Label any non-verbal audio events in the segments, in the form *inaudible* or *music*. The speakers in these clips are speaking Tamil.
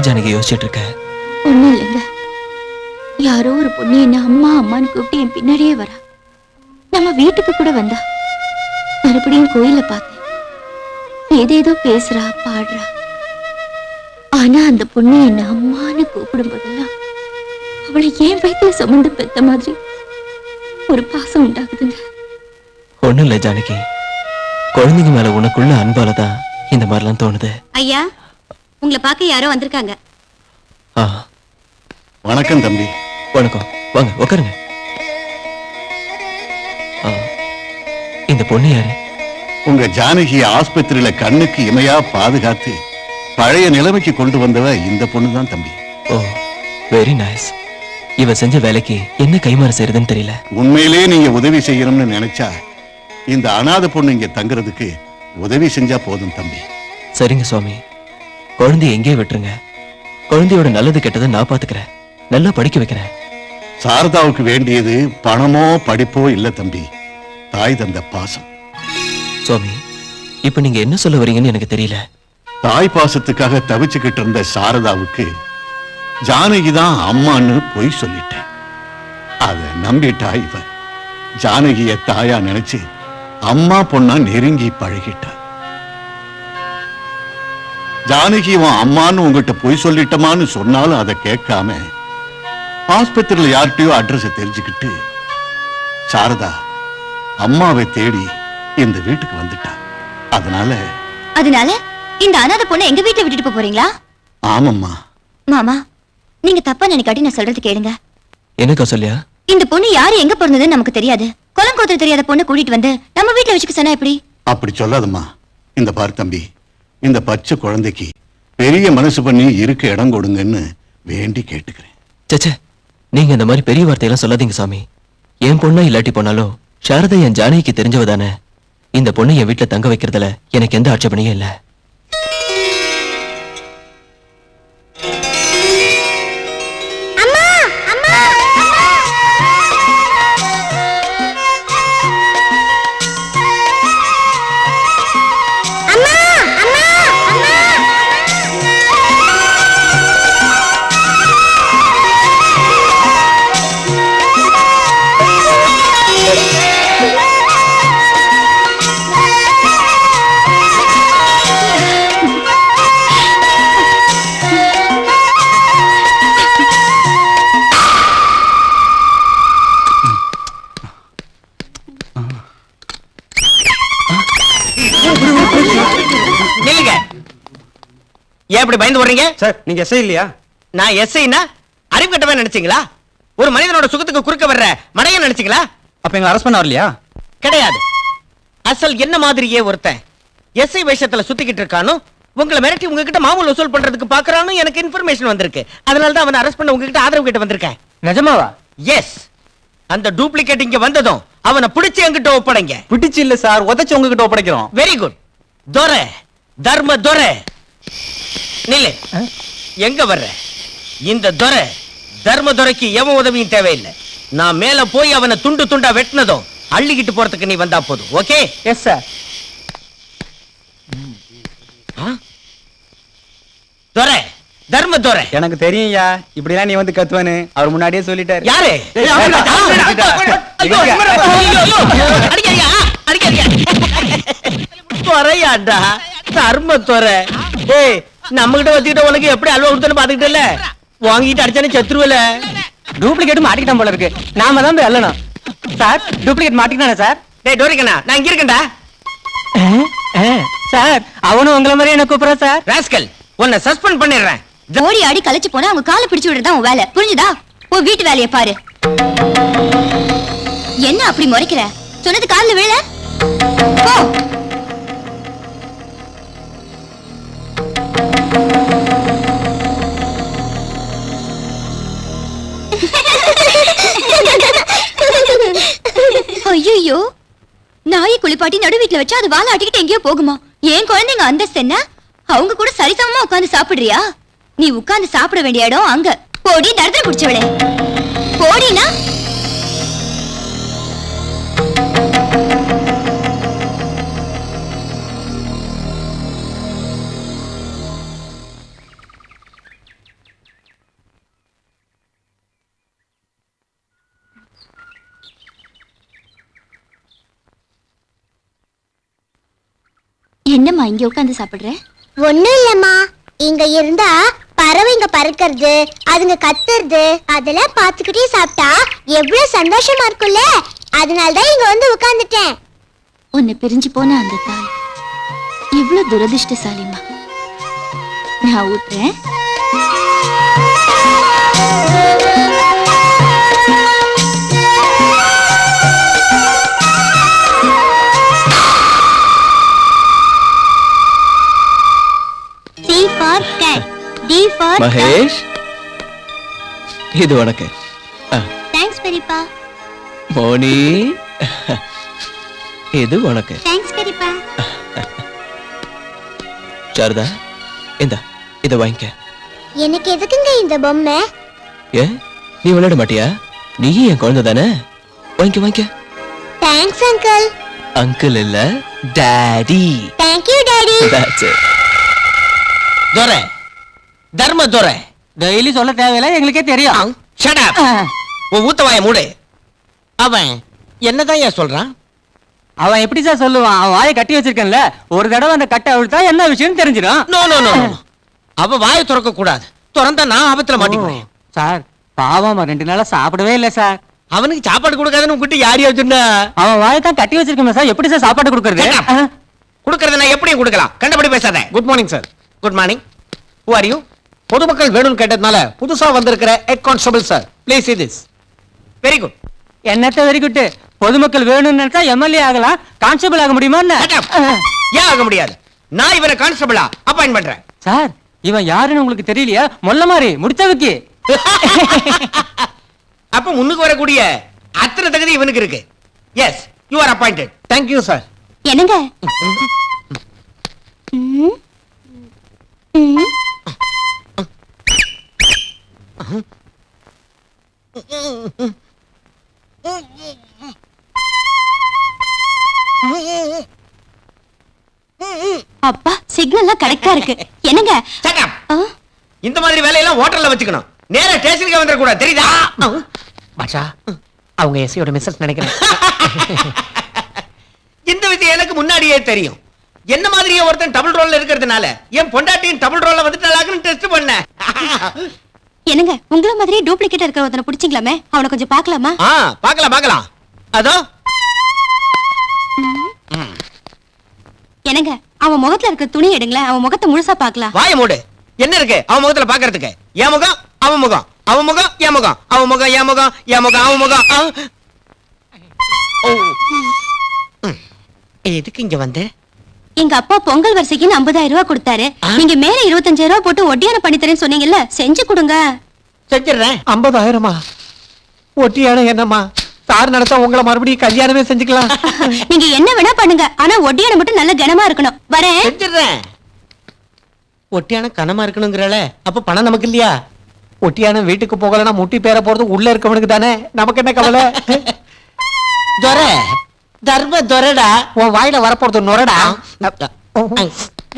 என்ன ஜானகி யோசிச்சுட்டு இருக்க ஒண்ணும் இல்லைங்க யாரோ ஒரு பொண்ணு என்ன அம்மா அம்மான்னு கூப்பிட்டு என் பின்னாடியே வரா. நம்ம வீட்டுக்கு கூட வந்தா. மறுபடியும் கோயில பார்த்தேன். ஏதேதோ பேசுறா பாடுறா. ஆனா அந்த பொண்ணு என்ன அம்மான்னு கூப்பிடும் போதெல்லாம் அவளை ஏன் வயித்துல சுமந்து பெத்த மாதிரி ஒரு பாசம் உண்டாகுதுங்க. ஒண்ணும் இல்ல ஜானகி. குழந்தைங்க மேல உனக்குள்ள அன்பால தான் இந்த மாதிரிலாம் தோணுது. ஐயா உங்களை பார்க்க யாரோ வந்திருக்காங்க. வணக்கம் தம்பி. வணக்கம். வாங்க உட்காருங்க இந்த பொண்ணு யாரு? உங்க ஜானகி ஆஸ்பத்திரியில கண்ணுக்கு இமையா பாதுகாத்து பழைய நிலைமைக்கு கொண்டு வந்தவ இந்த பொண்ணுதான் தம்பி. ஓ வெரி நைஸ் இவ செஞ்ச வேலைக்கு என்ன கைமாறு செய்யறதுன்னு தெரியல. உண்மையிலே நீங்க உதவி செய்யணும்னு நினைச்சா இந்த அனாதை பொண்ணு இங்க தங்குறதுக்கு உதவி செஞ்சா போதும் தம்பி. சரிங்க சுவாமி. குழந்தைய எங்கேயே விட்டுருங்க. குழந்தையோட நல்லது கெட்டதை நான் பாத்துக்கிறேன். நல்லா படிக்க வைக்கிறேன். சாரதாவுக்கு வேண்டியது பணமோ படிப்போ இல்ல தம்பி. தாய் தந்த பாசம். சுவாமி இப்ப நீங்க என்ன சொல்ல வரீங்கன்னு எனக்கு தெரியல. தாய் பாசத்துக்காக தவிச்சுக்கிட்டு இருந்த சாரதாவுக்கு ஜானகி தான் அம்மான்னு பொய் சொல்லிட்டேன். அத நம்பிட்டா இவ. ஜானகிய தாயா நினைச்சு அம்மா பொண்ணா நெருங்கி பழகிட்டா. ஜானகி உன் அம்மான்னு உங்ககிட்ட பொய் சொல்லிட்டமான்னு சொன்னாலும் அதை கேட்காம ஆஸ்பத்திரியில யார்கிட்டயோ அட்ரஸ் தெரிஞ்சுக்கிட்டு சாரதா அம்மாவை தேடி இந்த வீட்டுக்கு வந்துட்டா. அதனால அதனால இந்த அனாதை பொண்ணை எங்க வீட்டுல விட்டுட்டு போப் போறீங்களா? ஆமம்மா. மாமா நீங்க தப்பா நினைக்காட்டி நான் சொல்றது கேளுங்க. என்னக்கா சொல்லியா? இந்த பொண்ணு யாரு எங்க பிறந்ததுன்னு நமக்கு தெரியாது. குளம் கோத்திர தெரியாத பொண்ணை கூட்டிட்டு வந்து நம்ம வீட்டுல வச்சுக்க சொன்னா எப்படி? அப்படி சொல்லாதம்மா. இந்த பார் தம்பி இந்த பச்சை குழந்தைக்கு பெரிய மனசு பண்ணி இருக்க இடம் கொடுங்கன்னு வேண்டி கேட்டுக்கிறேன். சச்சே நீங்க இந்த மாதிரி பெரிய வார்த்தையெல்லாம் சொல்லாதீங்க சாமி. என் பொண்ணா இல்லாட்டி போனாலும் சாரதா என் ஜானகிக்கு தெரிஞ்சவ தானே. இந்த பொண்ணு என் வீட்டுல தங்க வைக்கிறதுல எனக்கு எந்த ஆட்சேபனையும் இல்ல. ஏன் இப்படி பயந்து வர்றீங்க சார் நீங்க எஸ்ஐ இல்லையா? நான் எஸ்ஐனா அறிவு கட்டவே நினைச்சீங்களா? ஒரு மனிதனோட சுகத்துக்கு குறுக்க வர்ற மடையன் நினைச்சீங்களா? அப்ப எங்களை அரெஸ்ட் பண்ண வரலையா? கிடையாது. அசல் என்ன மாதிரியே ஒருத்தன் எஸ்ஐ வேஷத்துல சுத்திக்கிட்டு இருக்கானோ உங்களை மிரட்டி உங்ககிட்ட மாமூல் வசூல் பண்றதுக்கு பாக்குறானு எனக்கு இன்ஃபர்மேஷன் வந்திருக்கு. அதனால தான் அவனை அரெஸ்ட் பண்ண உங்ககிட்ட ஆதரவு கிட்ட வந்திருக்கேன். நிஜமாவா? எஸ் அந்த டூப்ளிகேட் இங்க வந்ததும் அவனை பிடிச்சு என்கிட்ட ஒப்படைங்க. பிடிச்சு இல்ல சார் உதச்சு உங்ககிட்ட ஒப்படைக்கிறோம். Very good Durai. தர்ம துரை. நில்லு. எங்க வர்ற? இந்த துரை தர்ம துரைக்கு எவன் உதவியும் தேவையில்லை. நான் மேல போய் அவனை துண்டு துண்டா வெட்டினதும் அள்ளிக்கிட்டு போறதுக்கு நீ வந்தா போதும். ஓகே? எஸ் சார் துரை தர்ம துரை எனக்கு தெரியும்யா இப்படிலாம் நீ வந்து கத்துவானு அவர் முன்னாடியே சொல்லிட்டாரு. யாரு? தர்ம துறை. ஏய் நம்ம கிட்ட வச்சுக்கிட்ட உனக்கு எப்படி அல்வா கொடுத்தனு பாத்துக்கிட்டல வாங்கிட்டு அடிச்சானே செத்துருவல. டூப்ளிகேட் மாட்டிக்கிட்டான் போல இருக்கு. நாம தான் போய் அல்லணும் சார் டூப்ளிகேட் மாட்டிக்கிட்டானே சார்? டேய் டோரிக்கண்ணா நான் இங்க இருக்கேன்டா. சார் அவனும் உங்களை மாதிரி என்ன கூப்பிடுறான் சார்? ராஸ்கல் உன்னை சஸ்பெண்ட் பண்ணிடுறேன். ஓடி ஆடி கலைச்சு போனா அவங்க காலை பிடிச்சு விடுறதா உன் வேலை. புரிஞ்சுதா? உன் வீட்டு வேலையை பாரு. என்ன அப்படி முறைக்கிற? சொன்னது காதுல விழல? போ. ஐயோ நாயை குளிப்பாட்டி நடு வீட்டுல வச்சா அது வாழ ஆட்டிக்கிட்டு எங்கேயோ போகுமா? ஏன் குழந்தைங்க அந்தஸ்து என்ன அவங்க கூட சரிசமமா உட்கார்ந்து சாப்பிடுறியா? நீ உட்கார்ந்து சாப்பிட வேண்டிய இடம் அங்க. போடி தரத்துல பிடிச்சவளே. போடினா என்னம்மா இங்க உட்காந்து சாப்பிடுற? ஒண்ணும் இல்லம்மா. இங்க இருந்தா பறவைங்க பறக்கிறது அதுங்க கத்துறது அதெல்லாம் பாத்துக்கிட்டே சாப்பிட்டா எவ்வளவு சந்தோஷமா இருக்கும்ல. அதனால தான் இங்க வந்து உட்கார்ந்துட்டேன். உன்னை பிரிஞ்சு போன அந்த தாய் இவ்வளவு துரதிர்ஷ்டசாலிமா நான் ஊட்டுறேன் ஃபார் மகேஷ் இது உனக்கு. தேங்க்ஸ் பெரியப்பா. மோனி இது உனக்கு. தேங்க்ஸ் பெரியப்பா. சாரதா இந்த இதை வாங்கிக்க. எனக்கு எதுக்குங்க இந்த பொம்மை? ஏ நீ விளையாட மாட்டியா? நீயும் என் குழந்தை தானே? வாங்கிக்க வாங்கிக்க. தேங்க்ஸ் அங்கிள் அங்கிள் இல்ல daddy thank you daddy That's it. Durai. Dharma Durai daily சொல்ல தேவையில்ல எங்களுக்கே தெரியும். ஷட் அப் உன் ஊத்த வாய மூடு. அவன் என்னதான் ஏன் சொல்றான்? அவன் எப்படி சார் சொல்லுவான்? அவன் வாயை கட்டி வச்சிருக்கேன்ல. ஒரு தடவை அந்த கட்டை அவிழ்த்தா என்ன விஷயம் தெரிஞ்சிடும். நோ நோ நோ அவ வாயை திறக்க கூடாது. திறந்தா நான் ஆபத்துல மாட்டிக்குவேன். சார் பாவம் ரெண்டு நாளா சாப்பிடவே இல்லை சார் அவனுக்கு சாப்பாடு கொடுக்காதுன்னு உங்ககிட்ட யார் சொன்னா அவன் வாயை தான் கட்டி வச்சிருக்கேன் சார் எப்படி சார் சாப்பாடு கொடுக்கறது. கொடுக்கறத நான் எப்படியும் கொடுக்கலாம். கண்டபடி பேசாத. Good morning sir good morning who are you பொதுமக்கள் வேணும்னு கேட்டதுனால புதுசா வந்திருக்கிற head constable sir please see this. Very good என்னத்த வெரி குட் பொதுமக்கள் வேணும்னு நினைச்சா எம்எல்ஏ ஆகலாம். கான்ஸ்டபிள் ஆக முடியுமா என்ன? ஏன் ஆக முடியாது? நான் இவரை கான்ஸ்டபிளா அப்பாயிண்ட் பண்றேன். சார் இவன் யாருன்னு உங்களுக்கு தெரியலையா? மொல்ல மாதிரி முடிச்சவுக்கு *laughs* அப்ப முன்னுக்கு வரக்கூடிய அத்தனை தகுதி இவனுக்கு இருக்கு. Yes you are appointed thank you sir என்னங்க? அப்பா சிக்னல்லாம் கரெக்டா இருக்கு. என்னங்க? இந்த மாதிரி வேலையெல்லாம் ஹோட்டல்ல வச்சுக்கணும். நேரா ஸ்டேஷனுக்கு வந்துட கூடாது தெரியுதா? பாஷா அவங்க எஸ்ஐயோட மிஸ்ஸஸ் நினைக்கிறேன். இந்த விஷயம் எனக்கு முன்னாடியே தெரியும். என்ன மாதிரியே ஒருத்தன் டபுள் ரோல்ல இருக்கிறதுனால என் பொண்டாட்டியும் டபுள் ரோல்ல வந்துட்டாளாக்குன்னு டெஸ்ட் பண்ணேன். என்னங்க உங்கள மாதிரியே டூப்ளிகேட் இருக்கிற ஒருத்தனை பிடிச்சிங்களாமே? அவனை கொஞ்சம் பார்க்கலாமா? ஆ பார்க்கலாம் பார்க்கலாம். அதோ. என்னங்க அவன் முகத்துல இருக்க துணி எடுங்களேன் அவன் முகத்தை முழுசா பார்க்கலாம். வாய மூடு. என்ன இருக்கு? அவன் முகத்துல பாக்குறதுக்கு என் முகம் அவன் முகம். அவன் முகம் என் முகம். அவன் முகம் என் முகம் என் முகம் அவன் முகம். அவன்- ஓ. ம். எதுக்கு இங்க வந்த? எங்க அப்பா பொங்கல் வரிசைக்குன்னு ஐம்பதாயிரம் ரூபாய் கொடுத்தாரு. நீங்க மேல இருபத்தஞ்சாயிரம் ரூபாய் போட்டு ஒட்டியான பண்ணி தரேன்னு சொன்னீங்கல்ல செஞ்சு கொடுங்க. செஞ்சிடுறேன். ஐம்பதாயிரமா? ஒட்டியான என்னம்மா? சார் நடத்தா உங்களை மறுபடியும் கல்யாணமே செஞ்சுக்கலாம். *laughs* நீங்க என்ன வேணா பண்ணுங்க. ஆனா ஒட்டியான மட்டும் நல்ல கனமா இருக்கணும். வரேன். செஞ்சிடுறேன். ஒட்டியான கனமா இருக்கணுங்கிறல அப்ப பணம் நமக்கு இல்லையா? ஒட்டியான வீட்டுக்கு போகலன்னா முட்டி பேர போறது உள்ள இருக்கவனுக்கு தானே? நமக்கு என்ன கவலை? *laughs* துரை தர்ம துரடா? உன் வாயில வரப்போறது நுரடா?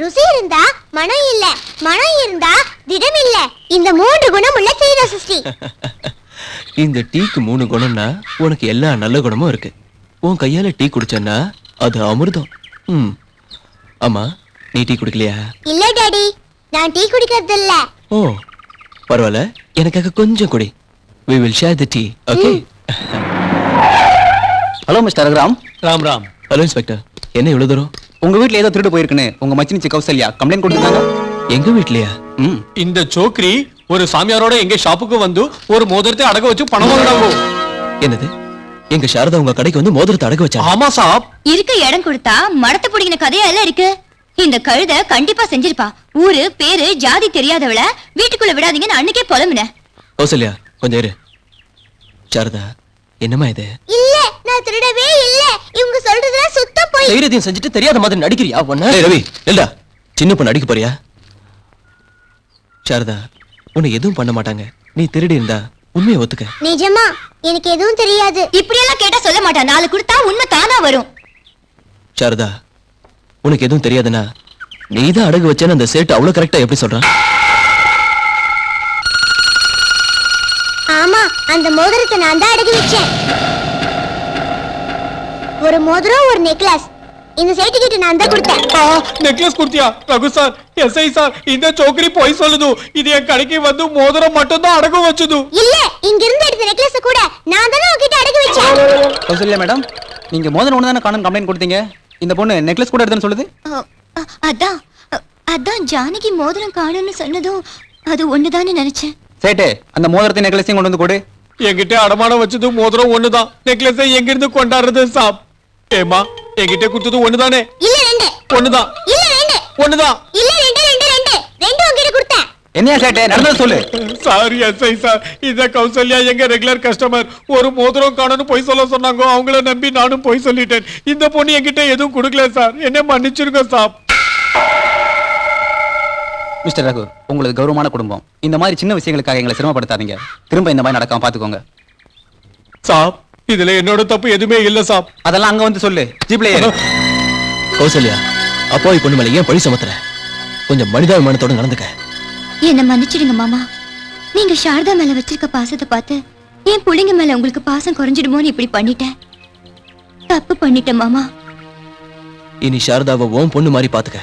ருசி இருந்தா மனம் இல்ல மனம் இருந்தா திடம் இல்ல. இந்த மூன்று குணம் உள்ள சீர சிருஷ்டி. *laughs* இந்த டீக்கு மூணு குணம்னா உனக்கு எல்லா நல்ல குணமும் இருக்கு. உன் கையால டீ குடிச்சேன்னா அது அமிர்தம். ம் ஆமா நீ டீ குடிக்கலையா? இல்ல டாடி. நான் டீ குடிக்கிறது இல்ல ஓ பரவாயில்ல. எனக்காக கொஞ்சம் குடி. We will share the tea okay? Hello mister Raghuram Ram Ram. Hello inspector. என்ன இவ்வளவு தூரம்? உங்க வீட்ல ஏதோ திருடு போயிருக்குன்னு. உங்க மச்சினிச்சி கௌசல்யா கம்ப்ளைண்ட் கொடுத்துருக்காங்க. எங்க வீட்லயா? ம். இந்த சோக்ரி ஒரு சாமியாரோட எங்க ஷாப்புக்கு வந்து ஒரு மோதிரத்தை அடக வச்சு பணம் வாங்கினாங்க என்னது? எங்க சாரதா உங்க கடைக்கு வந்து மோதிரத்தை அடக்க வச்சா? ஆமா சாப். இருக்க இடம் கொடுத்தா மடத்தை பிடிக்கின கதையா எல்லாம் இருக்கு. இந்த கழுத கண்டிப்பா செஞ்சிருப்பா. ஊரு பேரு ஜாதி தெரியாதவள வீட்டுக்குள்ள விடாதீங்கன்னு அன்னைக்கே புலம்புன கௌசல்யா கொஞ்சம் இரு. சாரதா என்னம்மா இது? இல்ல நான் திருடவே இல்ல. இவங்க சொல்றதுலாம் சுத்த போய் தைரியத்தையும் செஞ்சுட்டு தெரியாத மாதிரி நடிக்கிறியா ஒண்ணு ரவி இல்லடா சின்ன பொண்ணு அடிக்க போறியா? சாரதா உன்னை எதுவும் பண்ண மாட்டாங்க. நீ திருடி இருந்தா உண்மையை ஒத்துக்க. நிஜமா? எனக்கு எதுவும் தெரியாது. இப்படி எல்லாம் கேட்டா சொல்ல மாட்டா நாலு கொடுத்தா உண்மை தானா வரும். சாரதா உனக்கு எதுவும் தெரியாதுன்னா நீ தான் அடகு வச்சேன்னு அந்த சேட்டு அவ்வளவு கரெக்டா எப்படி சொல்றான்? ஆமா அந்த மோதிரத்தை நான் தான் அடகு வச்சேன். ஒரு மோதிரம் ஒரு நெக்லஸ் இந்த சர்டிபிகேட் நான் தான் கொடுத்தேன். நெக்லஸ் குடுத்தியா? ரகு சார் எஸ்ஐ சார் இந்த சோக்கரி போய் சொல்லுது. இது என் கடைக்கு வந்து மோதிரம் மட்டும் தான் அடகு வச்சது. இல்ல இங்க இருந்து எடுத்த நெக்லஸ் கூட நான் தானே உங்ககிட்ட அடகு வச்சேன். கௌசல்யா மேடம் நீங்க மோதிரம் ஒன்று தானே காணும் கம்ப்ளைண்ட் கொடுத்தீங்க? இந்த பொண்ணு நெக்லஸ் கூட எடுத்துன்னு சொல்லுது. அ, அ, அதான் அ, அதான் ஜானகி மோதிரம் காணும்னு சொன்னதும் அது ஒண்ணுதான்னு நினைச்சேன். சேட்டு அந்த மோதிரத்தை நெக்லஸையும் கொண்டு வந்து கொடு. என்கிட்ட அடமானம் வச்சது மோதிரம் ஒண்ணுதான். நெக்லஸை எங்க இருந்து கொண்டாடுறது சாப்? ஏமா என்கிட்ட கொடுத்தது ஒண்ணுதானே? இல்ல ரெண்டு. ஒண்ணுதான். இல்ல ரெண்டு. ஒண்ணுதான். இல்ல ரெண்டு ரெண்டு ரெண்டு. ரெண்டு உங்ககிட்ட கொடுத்தேன் என்னையா சேட்டு? நடந்தது சொல்லு. சாரி எஸ்ஐ சார் இந்த கௌசல்யா எங்க ரெகுலர் கஸ்டமர் ஒரு மோதிரம் காணும்னு போய் சொல்ல சொன்னாங்க அவங்கள நம்பி நானும் போய் சொல்லிட்டேன். இந்த பொண்ணு என்கிட்ட எதுவும் கொடுக்கல சார் என்ன மன்னிச்சிருங்க சாப். மிஸ்டர் ரகு உங்களுக்கு கௌரவமான குடும்பம் இந்த மாதிரி சின்ன விஷயங்களுக்காக எங்களை சிரமப்படுத்தாதீங்க. திரும்ப இந்த மாதிரி நடக்காம பாத்துக்கோங்க. சாப் இதுல என்னோட தப்பு எதுவுமே இல்ல சாப். அதெல்லாம் அங்க வந்து சொல்லு. ஜீப்ல கௌசல்யா அப்பாவி பொண்ணு மேல ஏன் பழி சுமத்துற? கொஞ்சம் மனிதாபிமானத்தோட நடந்துக்க. என்ன மன்னிச்சிடுங்க மாமா. நீங்க சாரதா மேல வச்சிருக்க பாசத்தை பார்த்து என் புள்ளைங்க மேல உங்களுக்கு பாசம் குறைஞ்சிடுமோன்னு இப்படி பண்ணிட்டேன்? தப்பு பண்ணிட்டேன் மாமா. இனி சாரதாவை உன் பொண்ணு மாதிரி பாத்துக்க.